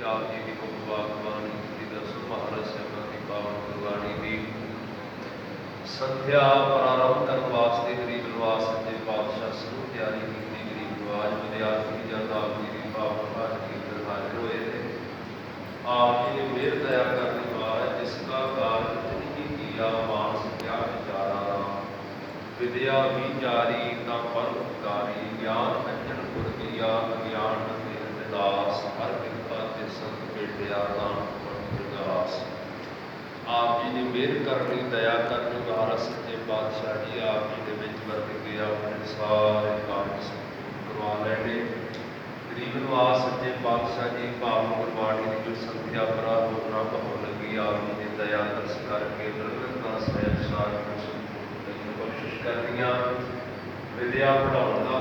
आप जी की मुबारकबानी की दस भारत सेना की पावन गुरबाणी दी संध्या प्रारंभ करने वास्ते गरीब निवास सच्चे पातशाह सरू तैयारी की गरीब निवाज विद्यार्थी जद आप जी की पावन पाठ की हाजिर हुए थे आप जी ने मेहर दया करने वाला जिसका कार्य नहीं किया मानस क्या विचारा विद्या भी जारी ना ਸੰਤ ਬੇਟਿਆ ਨਾਮ ਪ੍ਰਗਾਸ ਆਪ ਜੀ ਨੇ ਮਿਹਰ ਕਰਨੀ ਦਇਆ ਕਰਨੀ ਮਹਾਰਾਜ ਸੱਚੇ ਪਾਤਸ਼ਾਹ ਜੀ ਆਪ ਜੀ ਦੇ ਵਿੱਚ ਵਰਤ ਕੇ ਆਪਣੇ ਸਾਰੇ ਕਾਰਜ ਕਰਵਾ ਲੈਣੇ ਗਰੀਬ ਨਿਵਾਸ ਸੱਚੇ ਪਾਤਸ਼ਾਹ ਜੀ ਭਾਵ ਗੁਰਬਾਣੀ ਦੀ ਜੋ ਸੰਖਿਆ ਪ੍ਰਾਰੰਭ ਹੋਣ ਲੱਗੀ ਆਪ ਜੀ ਨੇ ਦਇਆ ਦਰਸ ਕਰਕੇ ਨਿਰਗਤਾ ਸਹਿਜ ਸਾਰ ਨੂੰ ਸੰਪੂਰਨ ਕਰਨ ਕਰਨੀਆਂ ਵਿਦਿਆ ਪੜਾਉਣ ਦਾ